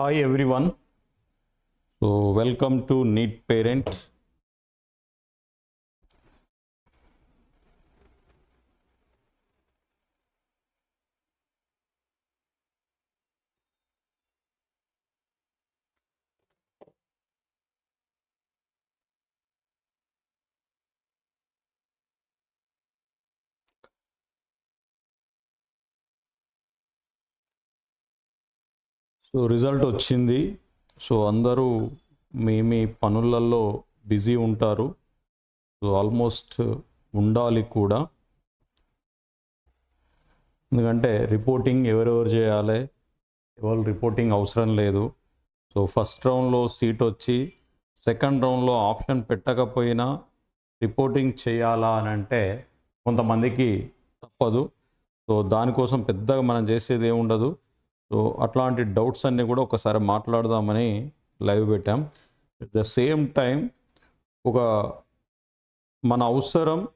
Hi everyone. So welcome to Neat Parent. So result వచ్చింది. So అందరూ మీ మీ పనులలో బిజీ ఉంటారు. సో ఆల్మోస్ట్ ఉండాలి కూడా. ఎందుకంటే రిపోర్టింగ్ ఎవరెవరు చేయాలి? ఎవరు రిపోర్టింగ్ అవసరం లేదు. సో ఫస్ట్ రౌండ్లో సీట్ వచ్చి సెకండ్ రౌండ్లో ఆప్షన్ పెట్టకపోయినా రిపోర్టింగ్ చేయాలా అని అంటే కొంతమందికి తప్పదు. సో దానికోసం పెద్దగా మనం చేసేది ఏముండదు సో అట్లాంటి డౌట్స్ అన్నీ కూడా ఒకసారి మాట్లాడదామని లైవ్ పెట్టాం. అట్ ద సేమ్ టైం ఒక మన అవసరం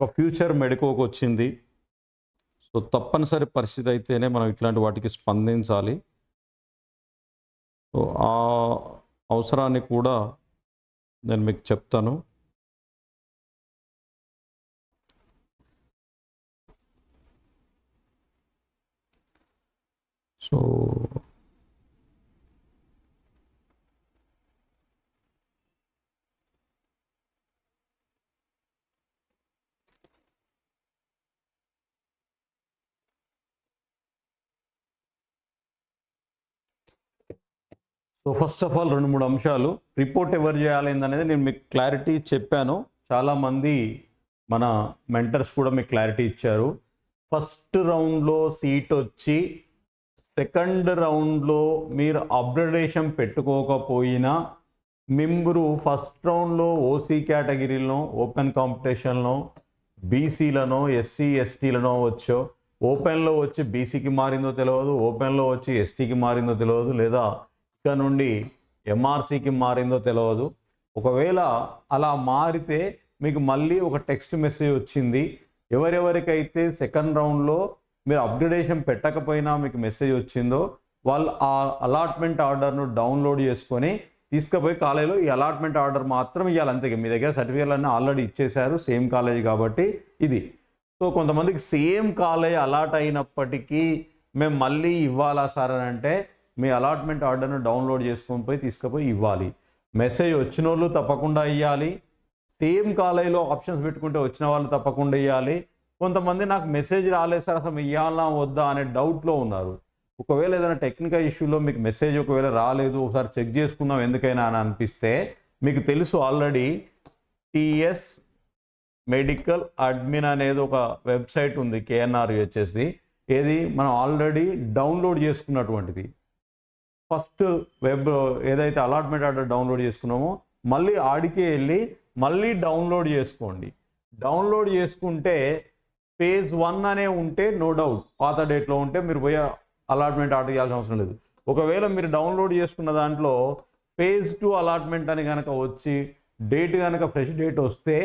ఒక ఫ్యూచర్ మెడికోకి వచ్చింది. సో తప్పనిసరి పరిస్థితి అయితేనే మనం ఇట్లాంటి వాటికి స్పందించాలి. సో ఆ అవసరాన్ని కూడా నేను మీకు చెప్తాను. So so first of all రెండు మూడు అంశాలు. రిపోర్ట్ ఎవరు చేయాలి అనేది నేను మీకు క్లారిటీ చెప్పాను. చాలామంది మన మెంటర్స్ కూడా మీకు క్లారిటీ ఇచ్చారు. ఫస్ట్ రౌండ్లో సీట్ వచ్చి సెకండ్ రౌండ్లో మీరు అప్గ్రేడేషన్ పెట్టుకోకపోయినా మిమ్మరు ఫస్ట్ రౌండ్లో ఓసీ కేటగిరీలో ఓపెన్ కాంపిటీషన్లో బీసీలను ఎస్సీ ఎస్టీలనో వచ్చో ఓపెన్లో వచ్చి బీసీకి మారిందో తెలియదు ఓపెన్లో వచ్చి ఎస్టీకి మారిందో తెలియదు లేదా ఇక్కడ నుండి ఎంఆర్సీకి మారిందో తెలియదు ఒకవేళ అలా మారితే మీకు మళ్ళీ ఒక టెక్స్ట్ మెసేజ్ వచ్చింది. ఎవరెవరికైతే సెకండ్ రౌండ్లో మీరు అప్గ్రేడేషన్ పెట్టకపోయినా మీకు మెసేజ్ వచ్చిందో వాళ్ళు ఆ అలాట్మెంట్ ఆర్డర్ను డౌన్లోడ్ చేసుకొని తీసుకుపోయి కాలేజీలో ఈ అలాట్మెంట్ ఆర్డర్ మాత్రం ఇవ్వాలి అంతే మీ దగ్గర సర్టిఫికేట్లు అన్నీ ఆల్రెడీ ఇచ్చేశారు సేమ్ కాలేజ్ కాబట్టి ఇది. సో కొంతమందికి సేమ్ కాలేజ్ అలాట్ అయినప్పటికీ మేము మళ్ళీ ఇవ్వాలా సార్ అని అంటే మీ అలాట్మెంట్ ఆర్డర్ను డౌన్లోడ్ చేసుకొని పోయి తీసుకుపోయి ఇవ్వాలి. మెసేజ్ వచ్చిన వాళ్ళు తప్పకుండా ఇవ్వాలి సేమ్ కాలేజీలో ఆప్షన్స్ పెట్టుకుంటే వచ్చిన వాళ్ళు తప్పకుండా ఇవ్వాలి కొంతమంది నాకు మెసేజ్ రాలేదు సార్ అసలు ఇవ్వాలా వద్దా అనే డౌట్లో ఉన్నారు. ఒకవేళ ఏదైనా టెక్నికల్ ఇష్యూలో మీకు మెసేజ్ ఒకవేళ రాలేదు ఒకసారి చెక్ చేసుకుందాం ఎందుకైనా అని అనిపిస్తే మీకు తెలుసు ఆల్రెడీ టిఎస్ మెడికల్ అడ్మిన్ అనేది ఒక వెబ్సైట్ ఉంది కేఎన్ఆర్యుహెచ్ఎస్ది ఏది? మనం ఆల్రెడీ డౌన్లోడ్ చేసుకున్నటువంటిది. ఫస్ట్ వెబ్ ఏదైతే అలాట్మెంట్ ఆర్డర్ డౌన్లోడ్ చేసుకున్నామో మళ్ళీ ఆడికే వెళ్ళి మళ్ళీ డౌన్లోడ్ చేసుకోండి. డౌన్లోడ్ చేసుకుంటే పేజ్ వన్ అనే ఉంటే నో డౌట్. పాత డేట్లో ఉంటే మీరు పోయి అలాట్మెంట్ ఆర్డర్ చేయాల్సిన అవసరం లేదు. ఒకవేళ మీరు డౌన్లోడ్ చేసుకున్న దాంట్లో పేజ్ టూ అలాట్మెంట్ అని కనుక వచ్చి డేట్ కనుక ఫ్రెష్ డేట్ వస్తే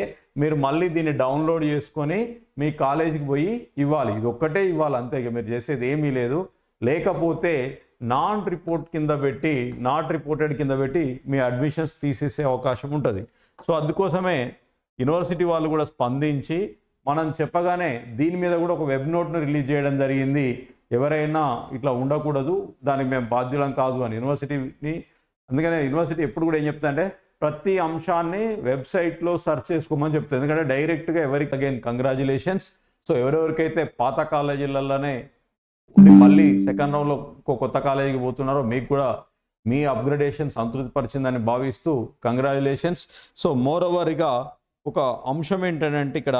మీరు మళ్ళీ దీన్ని డౌన్లోడ్ చేసుకొని మీ కాలేజీకి పోయి ఇవ్వాలి. ఇది ఒక్కటే ఇవ్వాలి అంతే ఇక మీరు చేసేది ఏమీ లేదు. లేకపోతే నాన్ రిపోర్ట్ కింద పెట్టి నాట్ రిపోర్టెడ్ కింద పెట్టి మీ అడ్మిషన్స్ తీసేసే అవకాశం ఉంటుంది. సో అందుకోసమే యూనివర్సిటీ వాళ్ళు కూడా స్పందించి మనం చెప్పగానే దీని మీద కూడా ఒక వెబ్ నోట్ను రిలీజ్ చేయడం జరిగింది. ఎవరైనా ఇట్లా ఉండకూడదు దానికి మేము బాధ్యులం కాదు అని యూనివర్సిటీని. అందుకనే యూనివర్సిటీ ఎప్పుడు కూడా ఏం చెప్తుందంటే ప్రతి అంశాన్ని వెబ్సైట్లో సెర్చ్ చేసుకోమని చెప్తుంది. ఎందుకంటే డైరెక్ట్గా ఎవరికి అగైన్ కంగ్రాచులేషన్స్. సో ఎవరెవరికైతే పాత కాలేజీలలోనే ఉండి మళ్ళీ సెకండ్ రౌండ్లో ఇంకో కొత్త కాలేజీకి పోతున్నారో మీకు కూడా మీ అప్గ్రేడేషన్ సంతృప్తిపరిచిందని భావిస్తూ కంగ్రాచులేషన్స్. సో మోర్ ఓవర్గా ఒక అంశం ఏంటంటే ఇక్కడ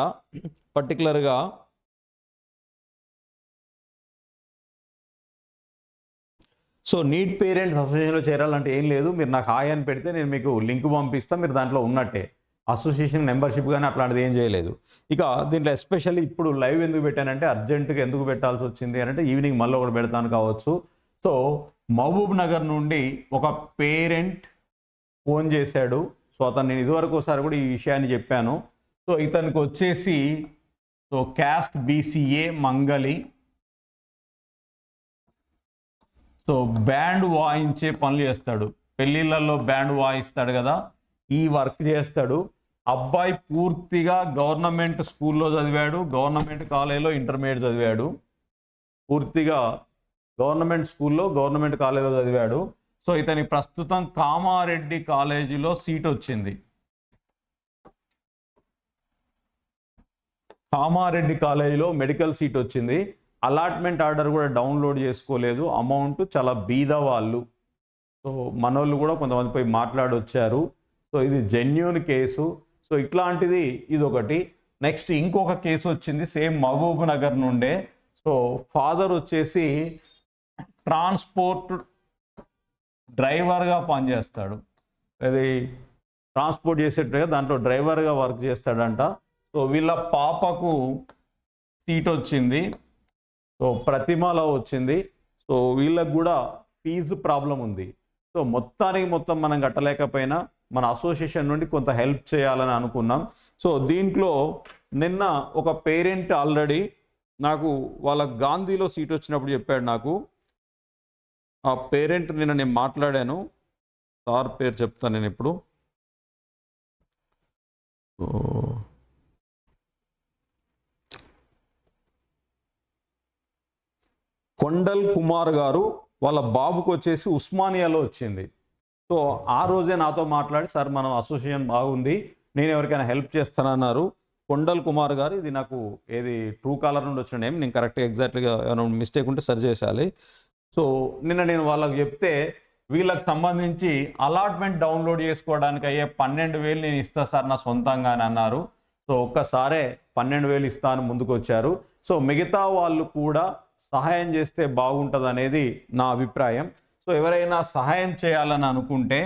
పర్టికులర్గా సో నీట్ పేరెంట్స్ అసోసియేషన్లో చేరాలంటే ఏం లేదు. మీరు నాకు హాయ్ అని పెడితే నేను మీకు లింక్ పంపిస్తాను మీరు దాంట్లో ఉన్నట్టే. అసోసియేషన్ మెంబర్షిప్ కానీ అట్లాంటిది ఏం చేయలేదు. ఇక దీంట్లో ఎస్పెషల్లీ ఇప్పుడు లైవ్ ఎందుకు పెట్టానంటే అర్జెంటుగా ఎందుకు పెట్టాల్సి వచ్చింది అని అంటే ఈవినింగ్ మళ్ళీ ఒకటి పెడతాను కావచ్చు. సో మహబూబ్ నగర్ నుండి ఒక పేరెంట్ ఫోన్ చేశాడు. సో అతను నేను ఇదివరకు ఒకసారి కూడా ఈ విషయాన్ని చెప్పాను. సో ఇతనికి వచ్చేసి so caste B C A మంగలి. సో బ్యాండ్ వాయించే పనులు చేస్తాడు. పెళ్ళిళ్ళల్లో బ్యాండ్ వాయిస్తాడు కదా ఈ వర్క్ చేస్తాడు. అబ్బాయి పూర్తిగా గవర్నమెంట్ స్కూల్లో చదివాడు గవర్నమెంట్ కాలేజీలో ఇంటర్మీడియట్ చదివాడు. పూర్తిగా గవర్నమెంట్ స్కూల్లో గవర్నమెంట్ కాలేజీలో చదివాడు. సో ఇతని ప్రస్తుతం కామారెడ్డి కాలేజీలో సీట్ వచ్చింది. కామారెడ్డి కాలేజీలో మెడికల్ సీట్ వచ్చింది. అలాట్మెంట్ ఆర్డర్ కూడా డౌన్లోడ్ చేసుకోలేదు. అమౌంట్ చాలా బీద వాళ్ళు. సో మనోళ్ళు కూడా కొంతమంది పోయి మాట్లాడొచ్చారు. సో ఇది జెన్యున్ కేసు. సో ఇట్లాంటిది ఇది ఒకటి నెక్స్ట్ ఇంకొక కేసు వచ్చింది సేమ్ మహబూబ్ నగర్ నుండే. సో ఫాదర్ వచ్చేసి ట్రాన్స్పోర్ట్ డ్రైవర్గా పనిచేస్తాడు. అది ట్రాన్స్పోర్ట్ చేసేట్టుగా దాంట్లో డ్రైవర్గా వర్క్ చేస్తాడంట. సో వీళ్ళ పాపకు సీట్ వచ్చింది. సో ప్రతిమలో వచ్చింది. సో వీళ్ళకు కూడా ఫీజు ప్రాబ్లం ఉంది. సో మొత్తానికి మొత్తం మనం కట్టలేకపోయినా మన అసోసియేషన్ నుండి కొంత హెల్ప్ చేయాలని అనుకున్నాం. సో దీంట్లో నిన్న ఒక పేరెంట్ ఆల్రెడీ నాకు వాళ్ళ గాంధీలో సీట్ వచ్చినప్పుడు చెప్పాడు నాకు. ఆ పేరెంట్ నిన్న నేను మాట్లాడాను. సార్ పేరు చెప్తాను నేను ఇప్పుడు. కొండల్ కుమార్ గారు వాళ్ళ బాబుకు వచ్చేసి ఉస్మానియాలో వచ్చింది. సో ఆ రోజే నాతో మాట్లాడి సార్ మనం అసోసియేషన్ బాగుంది. నేను ఎవరికైనా హెల్ప్ చేస్తానన్నారు కొండల్ కుమార్ గారు ఇది నాకు ఏది ట్రూ కాలర్ నుండి వచ్చిన నేమ్ నేను కరెక్ట్గా ఎగ్జాక్ట్గా ఏమైనా మిస్టేక్ ఉంటే సరి చేసేయాలి. సో నిన్న నేను వాళ్ళకి చెప్తే వీళ్ళకి సంబంధించి అలాట్మెంట్ డౌన్లోడ్ చేసుకోవడానికి అయ్యే పన్నెండు వేలు నేను ఇస్తా సార్ నా సొంతంగా అని అన్నారు. సో ఒక్కసారే పన్నెండు వేలు ఇస్తాను ముందుకు వచ్చారు సో మిగతా వాళ్ళు కూడా సహాయం చేస్తే బాగుంటుంది అనేది నా అభిప్రాయం. సో ఎవరైనా సహాయం చేయాలని అనుకుంటే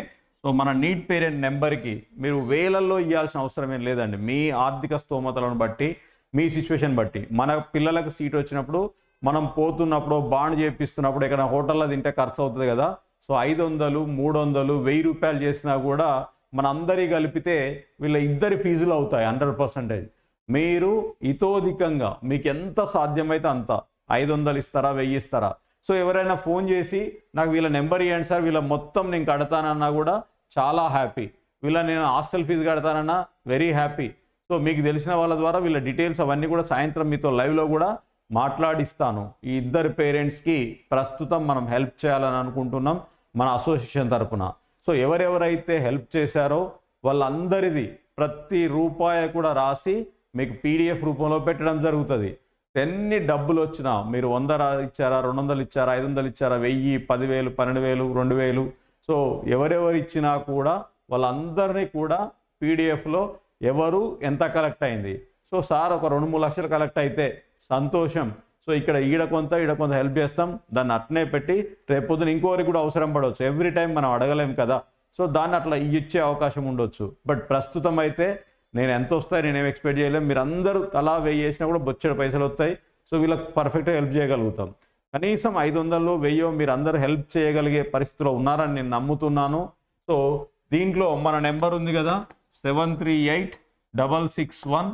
సో మన నీట్ పేరెంట్ నెంబర్కి మీరు వేలల్లో ఇవ్వాల్సిన అవసరం ఏం లేదండి. మీ ఆర్థిక స్తోమతలను బట్టి మీ సిచ్యువేషన్ బట్టి. మన పిల్లలకు సీట్ వచ్చినప్పుడు మనం పోతున్నప్పుడు బాండ్ చేపిస్తున్నప్పుడు ఇక్కడ హోటల్లో తింటే ఖర్చు అవుతుంది కదా. సో ఐదు వందలు మూడు వందలు వెయ్యి రూపాయలు చేసినా కూడా మన అందరి కలిపితే వీళ్ళ ఇద్దరి ఫీజులు అవుతాయి హండ్రెడ్ పర్సెంటేజ్. మీరు ఇతోధికంగా మీకు ఎంత సాధ్యమైతే అంత ఐదు వందలు ఇస్తారా వెయ్యి ఇస్తారా? సో ఎవరైనా ఫోన్ చేసి నాకు వీళ్ళ నెంబర్ ఇవ్వండి సార్ వీళ్ళ మొత్తం నేను కడతానన్నా కూడా చాలా హ్యాపీ. వీళ్ళ నేను హాస్టల్ ఫీజు కడతానన్నా వెరీ హ్యాపీ. సో మీకు తెలిసిన వాళ్ళ ద్వారా వీళ్ళ డీటెయిల్స్ అవన్నీ కూడా సాయంత్రం మీతో లైవ్లో కూడా మాట్లాడిస్తాను. ఈ ఇద్దరు పేరెంట్స్కి ప్రస్తుతం మనం హెల్ప్ చేయాలని అనుకుంటున్నాం మన అసోసియేషన్ తరపున. సో ఎవరెవరైతే హెల్ప్ చేశారో వాళ్ళందరిది ప్రతి రూపాయి కూడా రాసి మీకు పీడిఎఫ్ రూపంలో పెట్టడం జరుగుతుంది. ఎన్ని డబ్బులు వచ్చినా మీరు వంద ఇచ్చారా రెండు వందలు ఇచ్చారా ఐదు వందలు ఇచ్చారా వెయ్యి పదివేలు పన్నెండు వేలు రెండు వేలు సో ఎవరెవరు ఇచ్చినా కూడా వాళ్ళందరినీ కూడా పీడిఎఫ్లో ఎవరు ఎంత కలెక్ట్ అయింది? సో సార్ ఒక రెండు మూడు లక్షలు కలెక్ట్ అయితే సంతోషం. సో ఇక్కడ ఈడ కొంత ఈడ కొంత హెల్ప్ చేస్తాం. దాన్ని అట్నే పెట్టి రేపొద్దున ఇంకోరికి కూడా అవసరం పడవచ్చు. ఎవ్రీ టైం మనం అడగలేం కదా. సో దాన్ని అట్లా ఇచ్చే అవకాశం ఉండొచ్చు. బట్ ప్రస్తుతం అయితే నేను ఎంత వస్తాయి నేనేం ఎక్స్పెక్ట్ చేయలేం. మీరు అందరూ తలా వెయ్యి వేసినా కూడా బొచ్చడి పైసలు వస్తాయి. సో వీళ్ళకి పర్ఫెక్ట్గా హెల్ప్ చేయగలుగుతాం. కనీసం ఐదు వందలు వెయ్యో మీరు అందరూ హెల్ప్ చేయగలిగే పరిస్థితిలో ఉన్నారని నేను నమ్ముతున్నాను. సో దీంట్లో మన నెంబర్ ఉంది కదా. Seven three eight double six one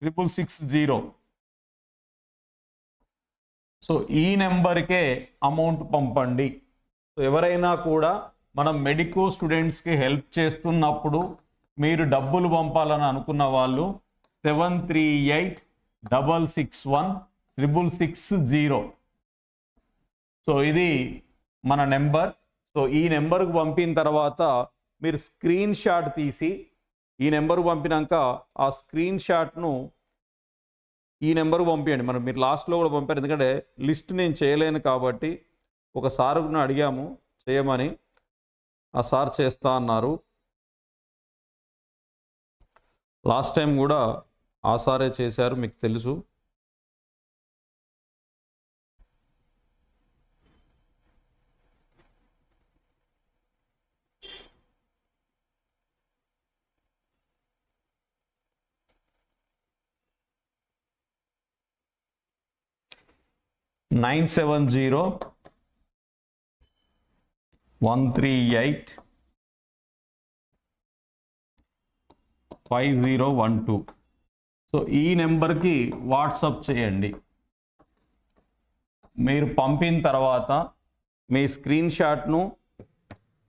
triple six zero. So ఈ నెంబర్కే అమౌంట్ పంపండి. సో ఎవరైనా కూడా మనం మెడికో స్టూడెంట్స్కి హెల్ప్ చేస్తున్నప్పుడు మీరు డబ్బులు పంపాలని అనుకున్న వాళ్ళు seven three eight double six one triple six zero. So ఇది మన నెంబర్. సో ఈ నెంబర్కు పంపిన తర్వాత మీరు స్క్రీన్ షాట్ తీసి ఈ నెంబర్కు పంపినాక ఆ స్క్రీన్ షాట్ను ఈ నెంబర్కు పంపించండి మనం మీరు లాస్ట్లో కూడా పంపారు. ఎందుకంటే లిస్ట్ నేను చేయలేను కాబట్టి ఒక సార్ను అడిగాము. చేయమని ఆ సార్ చేస్తా అన్నారు. లాస్ట్ టైం కూడా ఆ సారే చేశారు మీకు తెలుసు. Nine seven zero one three eight five zero one two. So ఈ నెంబర్కి వాట్సప్ చేయండి. మీరు పంపిన తర్వాత మీ స్క్రీన్ షాట్ను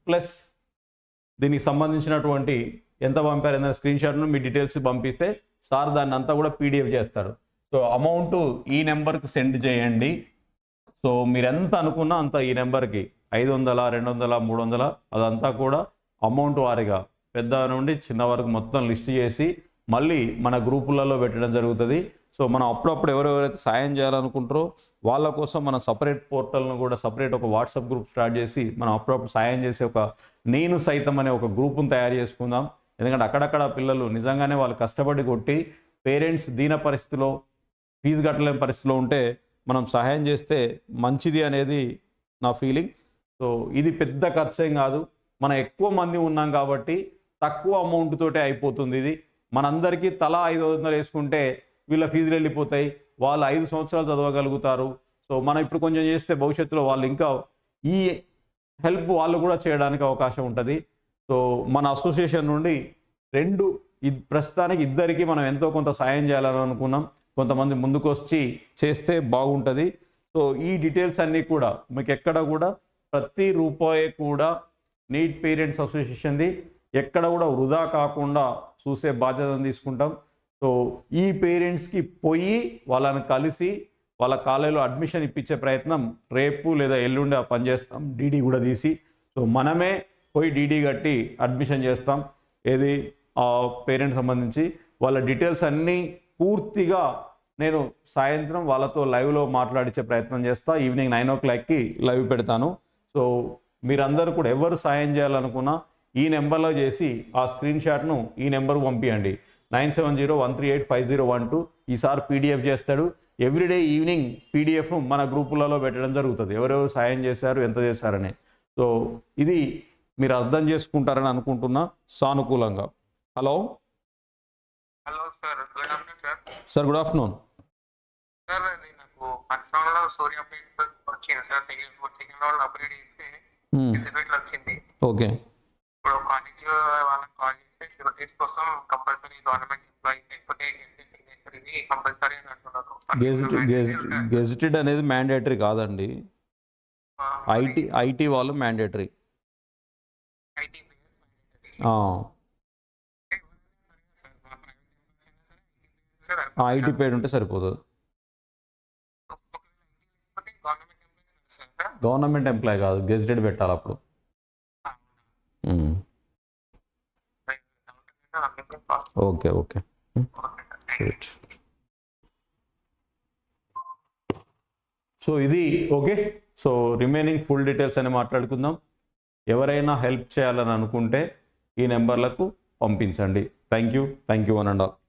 ప్లస్ దీనికి సంబంధించినటువంటి ఎంత పంపారు ఏదైనా స్క్రీన్ షాట్ను మీ డీటెయిల్స్ పంపిస్తే సార్ దాన్ని అంతా కూడా పీడిఎఫ్ చేస్తాడు. సో అమౌంట్ ఈ నెంబర్కి సెండ్ చేయండి. సో మీరు ఎంత అనుకున్నా అంత ఈ నెంబర్కి ఐదు వందల రెండు వందల మూడు వందల అదంతా కూడా అమౌంట్ వారిగా పెద్ద నుండి చిన్న వరకు మొత్తం లిస్ట్ చేసి మళ్ళీ మన గ్రూపులలో పెట్టడం జరుగుతుంది. సో మనం అప్పుడప్పుడు ఎవరెవరైతే సాయం చేయాలనుకుంటారో వాళ్ళ కోసం మన సపరేట్ పోర్టల్ను కూడా సపరేట్ ఒక వాట్సాప్ గ్రూప్ స్టార్ట్ చేసి మనం అప్పుడప్పుడు సాయం చేసే ఒక నేను సైతం అనే ఒక గ్రూప్ను తయారు చేసుకుందాం. ఎందుకంటే అక్కడక్కడ పిల్లలు నిజంగానే వాళ్ళు కష్టపడి కొట్టి పేరెంట్స్ దీన పరిస్థితిలో ఫీజు కట్టలేని పరిస్థితిలో ఉంటే మనం సహాయం చేస్తే మంచిది అనేది నా ఫీలింగ్ సో ఇది పెద్ద ఖర్చేం కాదు. మనం ఎక్కువ మంది ఉన్నాం కాబట్టి తక్కువ అమౌంట్ తోటే అయిపోతుంది ఇది. మనందరికీ తలా ఐదు వందలు వేసుకుంటే వీళ్ళ ఫీజులు వెళ్ళిపోతాయి. వాళ్ళు ఐదు సంవత్సరాలు చదవగలుగుతారు. సో మనం ఇప్పుడు కొంచెం చేస్తే భవిష్యత్తులో వాళ్ళు ఇంకా ఈ హెల్ప్ వాళ్ళు కూడా చేయడానికి అవకాశం ఉంటుంది. సో మన అసోసియేషన్ నుండి రెండు ప్రస్తుతానికి ఇద్దరికి మనం ఎంతో కొంత సాయం చేయాలని అనుకున్నాం. కొంతమంది ముందుకు వచ్చి చేస్తే బాగుంటుంది. సో ఈ డీటెయిల్స్ అన్నీ కూడా మీకు ఎక్కడ కూడా ప్రతి రూపాయి కూడా నీట్ పేరెంట్స్ అసోసియేషన్ది ఎక్కడ కూడా వృధా కాకుండా చూసే బాధ్యతను తీసుకుంటాం. సో ఈ పేరెంట్స్కి పోయి వాళ్ళని కలిసి వాళ్ళ కాలేజీలో అడ్మిషన్ ఇప్పించే ప్రయత్నం రేపు లేదా ఎల్లుండి పనిచేస్తాం డీడీ కూడా తీసి. సో మనమే పోయి డీడీ కట్టి అడ్మిషన్ చేస్తాం. ఏది ఆ పేరెంట్స్ సంబంధించి వాళ్ళ డీటెయిల్స్ అన్నీ పూర్తిగా నేను సాయంత్రం వాళ్ళతో లైవ్లో మాట్లాడించే ప్రయత్నం చేస్తా. ఈవినింగ్ నైన్ ఓ క్లాక్కి లైవ్ పెడతాను. సో మీరందరూ కూడా ఎవరు సాయం చేయాలనుకున్నా ఈ నెంబర్లో చేసి ఆ స్క్రీన్ షాట్ను ఈ నెంబర్కు పంపించండి nine seven zero one three eight five zero one two ఈసారి పీడిఎఫ్ చేస్తాడు. ఎవ్రీడే ఈవినింగ్ పీడిఎఫ్ మన గ్రూపులలో పెట్టడం జరుగుతుంది. ఎవరెవరు సాయం చేశారు ఎంత చేశారని. సో ఇది మీరు అర్థం చేసుకుంటారని అనుకుంటున్నా సానుకూలంగా. Hello hello? Sir good afternoon sir. Sir good afternoon. Sir అది నాకు పర్సనల్లో సూర్యాపేట వచ్చింది sir. Second second round update చేస్తే సర్టిఫికేట్ వచ్చింది. ఓకే. ఇప్పుడు కాలేజ్ వాళ్ళకి కాల్ చేస్తే కోసం కంపల్సరీ గవర్నమెంట్ ఎంప్లాయీ లేకపోతే సిగ్నేచర్ ఇది కంపల్సరీ అని అంటున్నారు. గెజిట్ గెజిట్ గెజిటెడ్ అనేది మ్యాండేటరీ కాదండి. ఐటీ ఐటీ వాళ్ళు మ్యాండేటరీ ఐటీ ఐటీ పేడ్ ఉంటే సరిపోతుంది గవర్నమెంట్ ఎంప్లాయ్ కాదు గెజిటెడ్ పెట్టాలి అప్పుడు. Okay okay. సో ఇది okay. So remaining full details అని మాట్లాడుకుందాం. ఎవరైనా హెల్ప్ చేయాలని అనుకుంటే ఈ నెంబర్లకు పంపించండి. Thank you. Thank you one and all.